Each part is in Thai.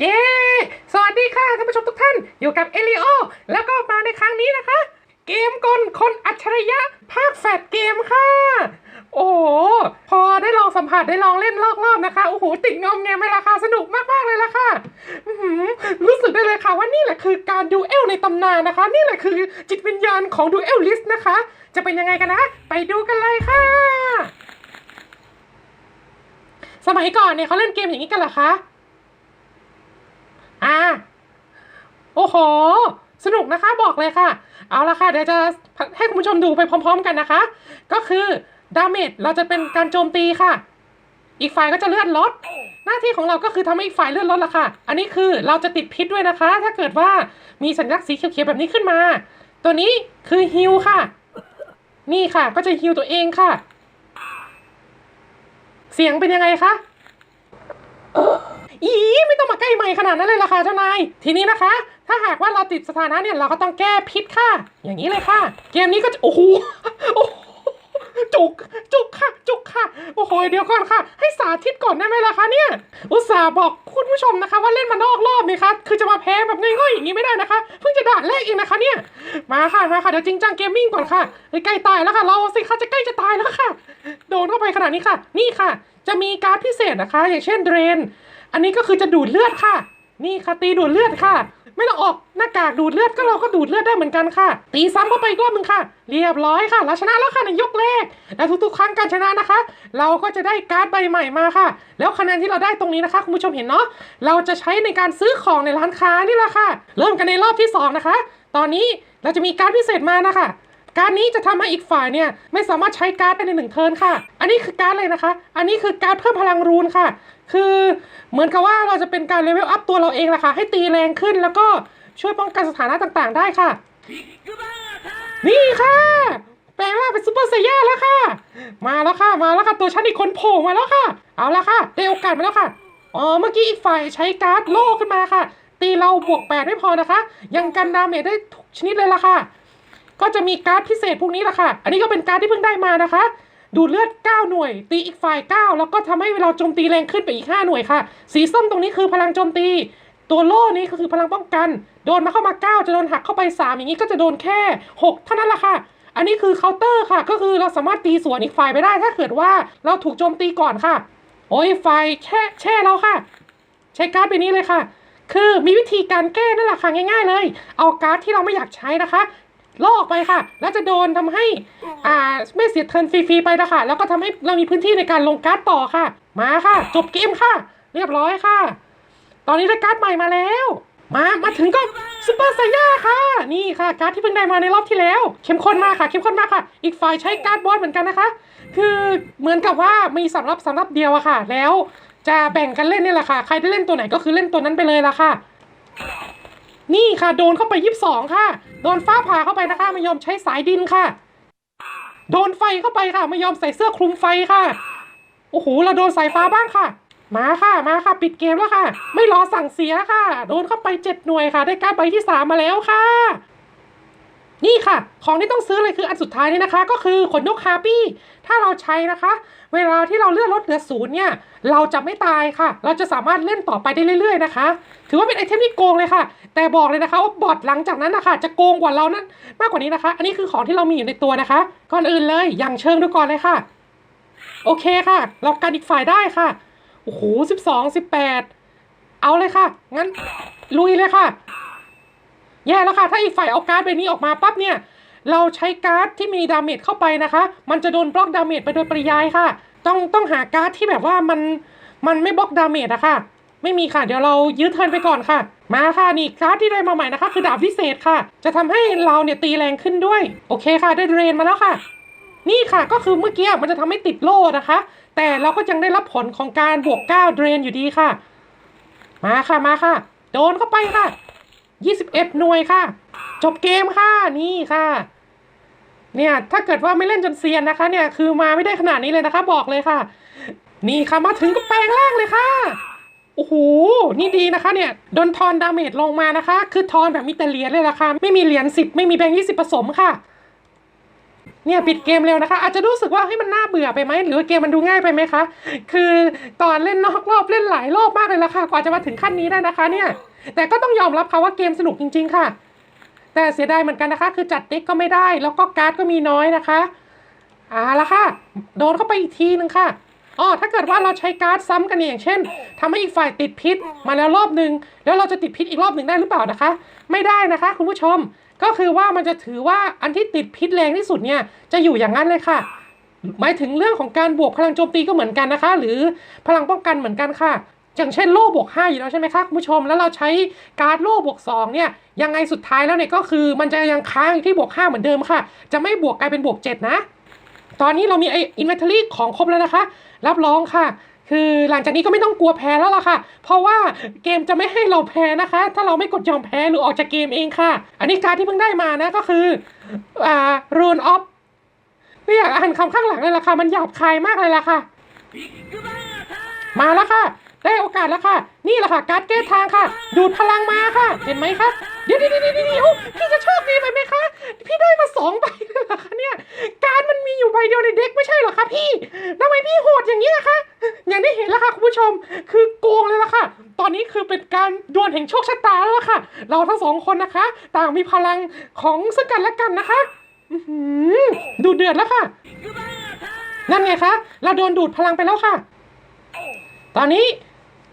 เย้ สวัสดีค่ะท่านผู้ชมทุกท่าน อยู่กับเอลิโอ แล้วก็มาในครั้งนี้นะคะ เกมกลคนอัจฉริยะ ภาคแฟดเกมค่ะ โอ้โห พอได้ลองสัมผัสได้ลองเล่นรอบๆนะคะ โอ้โห ติดงอมแงมเวลาค่ะสนุกมากๆเลยล่ะค่ะหือรู้สึกได้เลยค่ะว่านี่แหละคือการดูเอลในตำนานนะคะ นี่แหละคือจิตวิญญาณของดูเอลลิสนะคะ จะเป็นยังไงกันนะ ไปดูกันเลยค่ะ สมัยก่อนเนี่ยเขาเล่นเกมอย่างนี้กันเหรอคะ อ่าโอ้โห สนุกนะคะบอกเลยค่ะ เอาละค่ะเดี๋ยวจะให้คุณผู้ชมดูไปพร้อม ๆ กันนะคะ ก็คือดาเมจเราจะเป็นการโจมตีค่ะ อีกฝ่ายก็จะเลื่อนลด หน้าที่ของเราก็คือทำให้อีกฝ่ายเลื่อนลดละค่ะ อันนี้คือเราจะติดพิษด้วยนะคะ ถ้าเกิดว่ามีสัญลักษณ์สีเขียวๆแบบนี้ขึ้นมา ตัวนี้คือฮิลค่ะ นี่ค่ะ ก็จะฮิลตัวเองค่ะ เสียงเป็นยังไงคะ อีไม่ต้องมาใกล้ไมค์ขนาดนั้นเลยล่ะค่ะเจ้านาย ทีนี้นะคะ ถ้าหากว่าเราติดสถานะเนี่ยเราก็ต้องแก้พิษค่ะ อย่างนี้เลยค่ะ เกมนี้ก็จะโอ้โหโอ้จุก จุกค่ะ จุกค่ะ โอ้โห เดี๋ยวก่อนค่ะ ให้สาธิตก่อนได้ไหมล่ะคะเนี่ย อุตส่าห์บอกคุณผู้ชมนะคะ ว่าเล่นมานอกรอบนี่คะ คือจะมาแพ้แบบง่อยๆอย่างนี้ไม่ได้นะคะ เพิ่งจะด่านแรกเองนะคะเนี่ย มาค่ะ มาค่ะ เดี๋ยวจริงจังเกมมิ่งก่อนค่ะ ใกล้ตายแล้วค่ะ เราสิคะจะใกล้จะตายแล้วค่ะ โดนเข้าไปขนาดนี้ค่ะ นี่ค่ะ จะมีการ์ดพิเศษนะคะ อย่างเช่นเดรน อันนี้ก็คือจะดูดเลือดค่ะ นี่ค่ะตีดูดเลือดค่ะ ไม่ต้องออกหน้ากากดูดเลือดก็เราก็ดูดเลือดได้เหมือนกันค่ะ ตีซ้ำเข้าไปอีกรอบหนึงค่ะ เรียบร้อยค่ะเราชนะแล้วค่ะในยกแรก และทุกๆ ครั้งการชนะนะคะ เราก็จะได้การ์ดใบใหม่มาค่ะ แล้วคะแนนที่เราได้ตรงนี้นะคะคุณผู้ชมเห็นเนาะเราจะใช้ในการซื้อของในร้านค้านี่แหละค่ะ เริ่มกันในรอบที่สองนะคะ ตอนนี้เราจะมีการ์ดพิเศษมานะคะ การนี้จะทำให้อีกฝ่ายเนี่ยไม่สามารถใช้การ์ดได้ในหนึ่งเทิร์นค่ะ อันนี้คือการ์ดเลยนะคะ อันนี้คือการเพิ่มพลังรูนค่ะ คือเหมือนกับว่าเราจะเป็นการเลเวลอัพตัวเราเองละค่ะ ให้ตีแรงขึ้นแล้วก็ช่วยป้องกันสถานะต่างๆ ได้ค่ะ นี่ค่ะ แปลงร่างเป็นซูเปอร์ไซย่าแล้วค่ะ มาแล้วค่ะ มาแล้วค่ะ ตัวฉันอีกคนโผล่มาแล้วค่ะ เอาละค่ะ ได้โอกาสมาแล้วค่ะ อ๋อ เมื่อกี้อีกฝ่ายใช้การ์ดโล่ขึ้นมาค่ะ ตีเราบวกแปดไม่พอนะคะ ยังกันดาเมจได้ทุกชนิดเลยล่ะค่ะ ก็จะมีการ์ดพิเศษพวกนี้แหละค่ะ อันนี้ก็เป็นการ์ดที่เพิ่งได้มานะคะ ดูเลือด 9 หน่วย ตีอีกฝ่าย 9 แล้วก็ทำให้เราโจมตีแรงขึ้นไปอีก 5 หน่วยค่ะ สีส้มตรงนี้คือพลังโจมตี ตัวโล่นี้ก็คือพลังป้องกัน โดนมาเข้ามา 9 จะโดนหักเข้าไป 3 อย่างนี้ก็จะโดนแค่ 6 เท่านั้นแหละค่ะอันนี้คือเคาน์เตอร์ค่ะ ก็คือเราสามารถตีสวนอีกฝ่ายไปได้ ถ้าเกิดว่าเราถูกโจมตีก่อนค่ะ โอ้ยฝ่ายแช่แช่เราค่ะ ใช้การ์ดใบนี้เลยค่ะ คือมีวิธีการแก้นั่นแหละค่ะง่าย ๆ เลย เอาการ์ดที่เราไม่อยากใช้นะคะ ลอกไปค่ะ แล้วจะโดนทำให้อ่าไม่เสียเทิร์นฟรีๆไปนะคะแล้วก็ทำให้เรามีพื้นที่ในการลงการ์ดต่อค่ะ มาค่ะ จบเกมค่ะ เรียบร้อยค่ะ ตอนนี้ได้การ์ดใหม่มาแล้ว มามาถึงก็ซูเปอร์ไซย่าค่ะ นี่ค่ะ การ์ดที่เพิ่งได้มาในรอบที่แล้ว เข้มข้นมากค่ะ เข้มข้นมากค่ะ อีกฝ่ายใช้การ์ดบอสเหมือนกันนะคะ คือเหมือนกับว่ามีสำรับสำรับเดียวอะค่ะ แล้วจะแบ่งกันเล่นนี่แหละค่ะ ใครได้เล่นตัวไหนก็คือเล่นตัวนั้นไปเลยละค่ะ นี่ค่ะโดนเข้าไปยี่สิบสองค่ะ โดนฟ้าผ่าเข้าไปนะคะ ไม่ยอมใช้สายดินค่ะ โดนไฟเข้าไปค่ะ ไม่ยอมใส่เสื้อคลุมไฟค่ะ โอ้โหเราโดนสายฟ้าบ้างค่ะ มาค่ะมาค่ะ ปิดเกมแล้วค่ะ ไม่รอสั่งเสียค่ะ โดนเข้าไปเจ็ดหน่วยค่ะ ได้การใบที่สามมาแล้วค่ะ นี่ค่ะ ของที่ต้องซื้อเลยคืออันสุดท้ายนี่นะคะ ก็คือขนนกฮาร์ปี้ ถ้าเราใช้นะคะ เวลาที่เราเลื่อนลดเหลือศูนย์เนี่ย เราจะไม่ตายค่ะ เราจะสามารถเล่นต่อไปได้เรื่อยๆนะคะ ถือว่าเป็นไอเทมที่โกงเลยค่ะ แต่บอกเลยนะคะว่าบอทหลังจากนั้นนะคะจะโกงกว่าเรานั้นมากกว่านี้นะคะ อันนี้คือของที่เรามีอยู่ในตัวนะคะ ก่อนอื่นเลยอย่างเชิงดูก่อนเลยค่ะ โอเคค่ะ เรากันอีกฝ่ายได้ค่ะ โอ้โหสิบสองสิบแปดเอาเลยค่ะ งั้นลุยเลยค่ะ แย่แล้วค่ะ ถ้าอีกฝ่ายเอาการ์ดใบนี้ออกมาปั๊บเนี่ย เราใช้การ์ดที่มีดาเมจเข้าไปนะคะ มันจะโดนบล็อกดาเมจไปโดยปริยายค่ะ ต้องต้องหาการ์ดที่แบบว่ามันมันไม่บล็อกดาเมจอะค่ะ ไม่มีค่ะ เดี๋ยวเรายื้อเทินไปก่อนค่ะ มาค่ะนี่การ์ดที่ได้มาใหม่นะคะ คือดาบวิเศษค่ะ จะทำให้เราเนี่ยตีแรงขึ้นด้วย โอเคค่ะ ได้เดรนมาแล้วค่ะ นี่ค่ะก็คือเมื่อกี้มันจะทำให้ติดโล่นะคะ แต่เราก็ยังได้รับผลของการบวก9เดรนอยู่ดีค่ะ มาค่ะมาค่ะ โดนเข้าไปค่ะ 21 หน่วยค่ะ จบเกมค่ะ นี่ค่ะ เนี่ย ถ้าเกิดว่าไม่เล่นจนเซียนนะคะ เนี่ย คือมาไม่ได้ขนาดนี้เลยนะคะ บอกเลยค่ะ นี่ค่ะ มาถึงก็แปลงร่างเลยค่ะโอ้โห นี่ดีนะคะเนี่ย โดนทอนดาเมจลงมานะคะ คือทอนแบบมีแต่เหรียญเลยล่ะค่ะไม่มีเหรียญสิบไม่มีแบงค์ยี่สิบผสมค่ะ เนี่ยปิดเกมเร็วนะคะ อาจจะรู้สึกว่าเฮ้มันน่าเบื่อไปไหมหรือว่าเกมมันดูง่ายไปไหมคะ คือตอนเล่นนอกรอบเล่นหลายรอบมากเลยละค่ะกว่าจะมาถึงขั้นนี้ได้นะคะเนี่ยแต่ก็ต้องยอมรับค่ะว่าเกมสนุกจริง ๆ ค่ะ แต่เสียดายเหมือนกันนะคะ คือจัดเด็กก็ไม่ได้ แล้วก็การ์ดก็มีน้อยนะคะเอาละค่ะ โดนเข้าไปอีกทีหนึ่งค่ะอ๋อถ้าเกิดว่าเราใช้การ์ดซ้ำกันเนี่ยอย่างเช่นทำให้อีกฝ่ายติดพิษมาแล้วรอบหนึ่งแล้วเราจะติดพิษอีกรอบหนึ่งได้หรือเปล่านะคะ ไม่ได้นะคะ คุณผู้ชม ก็คือว่ามันจะถือว่าอันที่ติดพิษแรงที่สุดเนี่ยจะอยู่อย่างนั้นเลยค่ะ หมายถึงเรื่องของการบวกพลังโจมตีก็เหมือนกันนะคะ หรือพลังป้องกันเหมือนกันค่ะ อย่างเช่นโล่บวก5อยู่แล้วใช่ไหมคะคุณผู้ชม แล้วเราใช้การ์ดโล่บวก2เนี่ยยังไงสุดท้ายแล้วเนี่ยก็คือ มันจะยังค้างที่บวก5เหมือนเดิมค่ะ จะไม่บวกกลายเป็นบวก7นะ ตอนนี้เรามีไออินเวนทอรี่ของครบแล้วนะคะ รับรองค่ะ คือหลังจากนี้ก็ไม่ต้องกลัวแพ้แล้วล่ะค่ะ เพราะว่าเกมจะไม่ให้เราแพ้นะคะ ถ้าเราไม่กดยอมแพ้หรือออกจากเกมเองค่ะ อันนี้การที่เพิ่งได้มานะก็คืออ่ารูนออฟไม่อยากอ่านคำข้างหลังเลยล่ะค่ะ มันหยาบคายมากเลยล่ะค่ะ มาแล้วค่ะ ได้โอกาสแล้วค่ะ นี่แหละค่ะ การ์ดแก้ทางค่ะ ดูดพลังมาค่ะ เห็นไหมคะเดี๋ยวเดี๋ยวเดี๋ยว คนนะคะ ต่างมีพลังของซึ่งกันและกันนะคะดูเดือดแล้วค่ะ นั่นไงคะ เราโดนดูดพลังไปแล้วค่ะ ตอนนี้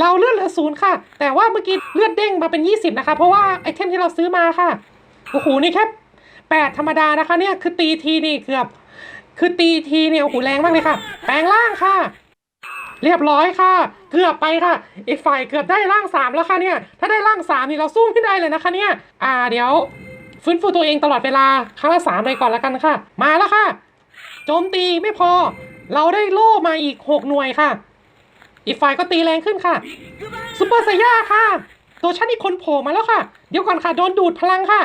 เราเลือดเหลือศูนย์ค่ะ แต่ว่าเมื่อกี้เลือดเด้งมาเป็น 20 นะคะ เพราะว่าไอเทมที่เราซื้อมาค่ะ โอ้โห นี่แค่แปดธรรมดานะคะเนี่ย คือตีทีนี่เกือบ คือตีทีเนี่ยโอ้โหแรงมากเลยค่ะ แปลงร่างค่ะ เรียบร้อยค่ะ เกือบไปค่ะ อีกฝ่ายเกือบได้ร่างสามแล้วค่ะเนี่ย ถ้าได้ร่างสามนี่เราสู้ไม่ได้เลยนะคะเนี่ย อ่าเดี๋ยว ฟื้นฟูตัวเองตลอดเวลาครั้งละสามเลยก่อนล้วกันค่ะ มาแล้วค่ะ โจมตีไม่พอ เราได้โล่มาอีกหกหน่วยค่ะ อีกฝ่ายก็ตีแรงขึ้นค่ะซูเปอร์ไซย่าค่ะ ตัวฉันอีกคนโผล่มาแล้วค่ะ เดี๋ยวก่อนค่ะโดนดูดพลังค่ะ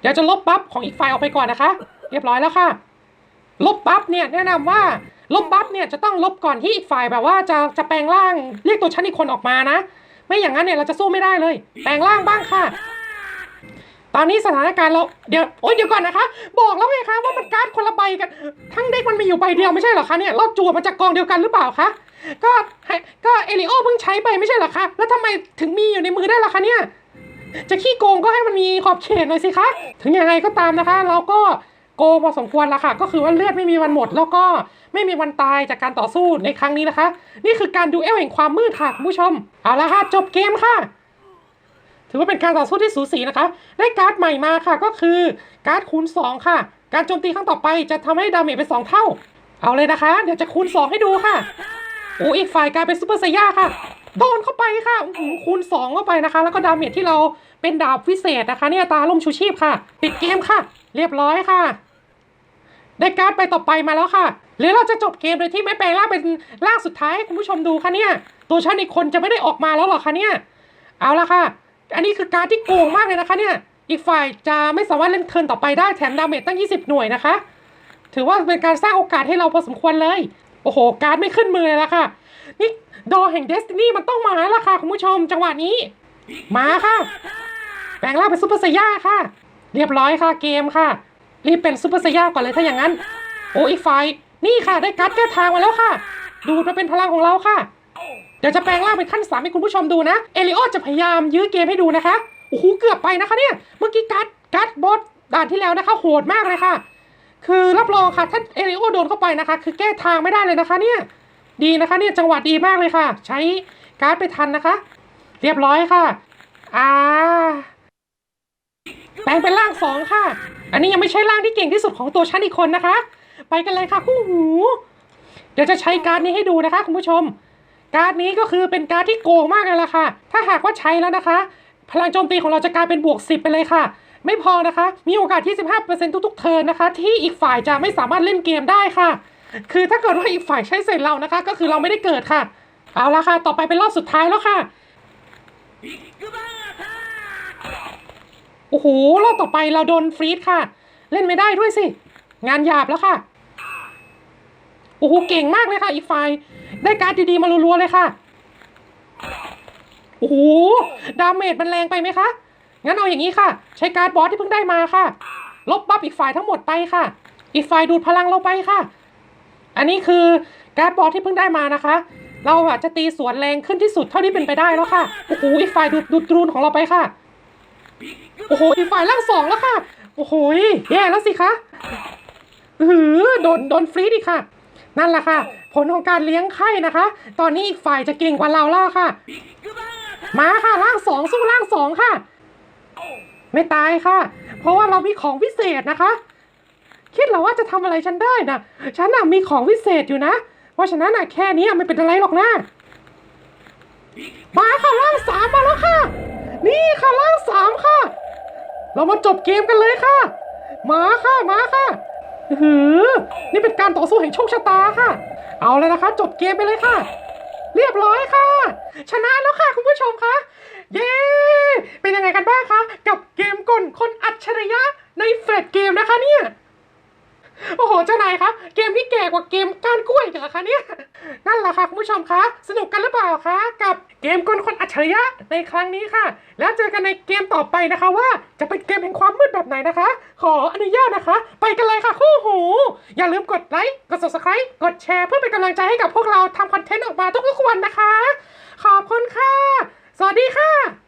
เดี๋ยวจะลบบัฟของอีกฝ่ายออกไปก่อนนะคะ เรียบร้อยแล้วค่ะ ลบบัฟเนี่ยแนะนำว่า ลบบัฟเนี่ยจะต้องลบก่อนที่อีกฝ่ายแบบว่าจะจะแปลงร่างเรียกตัวฉันอีกคนออกมานะ ไม่อย่างนั้นเนี่ยเราจะสู้ไม่ได้เลย แปลงร่างบ้างค่ะ ตอนนี้สถานการณ์เราเดี๋ยวโอ๊ยเดี๋ยวก่อนนะคะ บอกแล้วไงคะว่ามันการ์ดคนละใบกัน ทั้งเด็กมันมีอยู่ใบเดียวไม่ใช่เหรอคะเนี่ยเราจั่วมาจากกองเดียวกันหรือเปล่าคะก็ให้ก็เอลิโอเพิ่งใช้ไปไม่ใช่เหรอคะแล้วทำไมถึงมีอยู่ในมือได้ล่ะคะเนี่ยจะขี้โกงก็ให้มันมีขอบเขตหน่อยสิคะ ถึงยังไงก็ตามนะคะ เราก็ โกงพอสมควรละค่ะ ก็คือว่าเลือดไม่มีวันหมด แล้วก็ไม่มีวันตายจากการต่อสู้ในครั้งนี้นะคะ นี่คือการดูเอลแห่งความมืดค่ะคุณผู้ชม เอาละค่ะ จบเกมค่ะ ถือว่าเป็นการต่อสู้ที่สูสีนะคะ ได้การ์ดใหม่มาค่ะ ก็คือการ์ดคูณ 2 ค่ะ การโจมตีครั้งต่อไปจะทำให้ดาเมจเป็น2เท่า เอาเลยนะคะ เดี๋ยวจะคูณ 2 ให้ดูค่ะโอ้อีกฝ่ายกลายเป็นซูเปอร์ไซย่าค่ะโดนเข้าไปค่ะอื้อหือคูณ 2 เข้าไปนะคะ แล้วก็ดาเมจที่เราเป็นดาบวิเศษนะคะ เนี่ยตาล่มชูชีพค่ะ ปิดเกมค่ะ เรียบร้อยค่ะ ได้การ์ดไปต่อไปมาแล้วค่ะ หรือเราจะจบเกมโดยที่ไม่แปลงร่างเป็นร่างสุดท้ายให้คุณผู้ชมดูค่ะเนี่ย ตัวฉันอีกคนจะไม่ได้ออกมาแล้วหรอคะเนี่ย เอาละค่ะ อันนี้คือการดที่โกงมากเลยนะคะเนี่ย อีกฝ่ายจะไม่สามารถเล่นเทิร์นต่อไปได้แถมดาเมจตั้ง 20 หน่วยนะคะ ถือว่าเป็นการสร้างโอกาสให้เราพอสมควรเลย โอ้โห การดไม่ขึ้นมือเลยละค่ะ นี่ดอแห่งเดสตินีมันต้องมาแล้วล่ะค่ะคุณผู้ชม จังหวะนี้ มาค่ะ แปลงร่างเป็นซูเปอร์ไซย่าค่ะ เรียบร้อยค่ะเกมค่ะ รีบเป็นซูเปอร์ไซย่าก่อนเลยถ้าอย่างนั้น โอ้อีกฝ่ายนี่ค่ะได้การ์ดแก้ทางมาแล้วค่ะ ดูดมาเป็นพลังของเราค่ะ เดี๋ยวจะแปลงร่างเป็นขั้นสามให้คุณผู้ชมดูนะ เอลิโอจะพยายามยื้อเกมให้ดูนะคะ โอ้โหเกือบไปนะคะเนี่ย เมื่อกี้การ์ดการ์ดบอสด่านที่แล้วนะคะ โหดมากเลยค่ะ คือรับรองค่ะถ้าเอลิโอโดนเข้าไปนะคะ คือแก้ทางไม่ได้เลยนะคะเนี่ย ดีนะคะเนี่ยจังหวะดีมากเลยค่ะ ใช้การ์ดไปทันนะคะ เรียบร้อยค่ะ อ่า แปลงเป็นร่างสองค่ะ อันนี้ยังไม่ใช่ร่างที่เก่งที่สุดของตัวฉันอีกคนนะคะ ไปกันเลยค่ะคู่หู เดี๋ยวจะใช้การ์ดนี้ให้ดูนะคะคุณผู้ชม การ์ดนี้ก็คือเป็นการ์ดที่โกงมากเลยล่ะค่ะ ถ้าหากว่าใช้แล้วนะคะ พลังโจมตีของเราจะกลายเป็นบวก 10 ไปเลยค่ะ ไม่พอนะคะ มีโอกาสที่15%ทุกๆเทิร์นนะคะ ที่อีกฝ่ายจะไม่สามารถเล่นเกมได้ค่ะ คือถ้าเกิดว่าอีกฝ่ายใช้เสร็จเรานะคะ ก็คือเราไม่ได้เกิดค่ะ เอาละค่ะ ต่อไปเป็นรอบสุดท้ายแล้วค่ะ โอ้โหรอบต่อไปเราโดนฟรีดค่ะ เล่นไม่ได้ด้วยสิ งานหยาบแล้วค่ะ โอ้โหเก่งมากเลยค่ะ อีกฝ่ายได้การ์ดดีๆมารัวๆเลยค่ะ โอ้โหดาเมจมันแรงไปไหมคะ งั้นเอาอย่างนี้ค่ะ ใช้การ์ดบอสที่เพิ่งได้มาค่ะ ลบบัฟอีกฝ่ายทั้งหมดไปค่ะ อีกฝ่ายดูดพลังเราไปค่ะ อันนี้คือการ์ดบอลที่เพิ่งได้มานะคะ เราอะจะตีสวนแรงขึ้นที่สุดเท่าที่เป็นไปได้แล้วค่ะ โอ้โหอีกฝ่ายดูดดูดรูนของเราไปค่ะ โอ้โหอีกฝ่ายล่างสองแล้วค่ะ โอ้โหแย่แล้วสิคะอือหือโดนโดนฟรีดอีกค่ะ นั่นแหละค่ะ ผลของการเลี้ยงไข่นะคะ ตอนนี้อีกฝ่ายจะเก่งกว่าเราแล้วค่ะ มาค่ะล่างสองสู้ล่างสองค่ะ ไม่ตายค่ะ เพราะว่าเรามีของพิเศษนะคะ คิดเหรอว่าจะทำอะไรฉันได้นะฉันน่ะมีของพิเศษอยู่นะ เพราะฉะนั้นน่ะแค่นี้ไม่เป็นอะไรหรอกนะมาค่ะล่างสามมาแล้วค่ะ นี่ค่ะล่างสามค่ะ เรามาจบเกมกันเลยค่ะ มาค่ะมาค่ะหือ นี่เป็นการต่อสู้แห่งโชคชะตาค่ะ เอาเลยนะคะ จบเกมไปเลยค่ะ เรียบร้อยค่ะ ชนะแล้วค่ะคุณผู้ชมคะเย้เป็นยังไงกันบ้างคะกับเกมกลคนอัจฉริยะในเฟรดเกมนะคะเนี่ย โอ้โห เจ้านายคะ เกมที่แก่กว่าเกมก้านกล้วยเหรอคะเนี่ย นั่นแหละค่ะคุณผู้ชมคะ สนุกกันหรือเปล่าคะ กับเกมกลคนอัจฉริยะในครั้งนี้ค่ะ แล้วเจอกันในเกมต่อไปนะคะว่าจะเป็นเกมแห่งความมืดแบบไหนนะคะ ขออนุญาตนะคะ ไปกันเลยค่ะคู่หู อย่าลืมกดไลค์ กด subscribe กดแชร์เพื่อเป็นกำลังใจให้กับพวกเราทำคอนเทนต์ออกมาทุกๆวันนะคะ ขอบคุณค่ะ สวัสดีค่ะ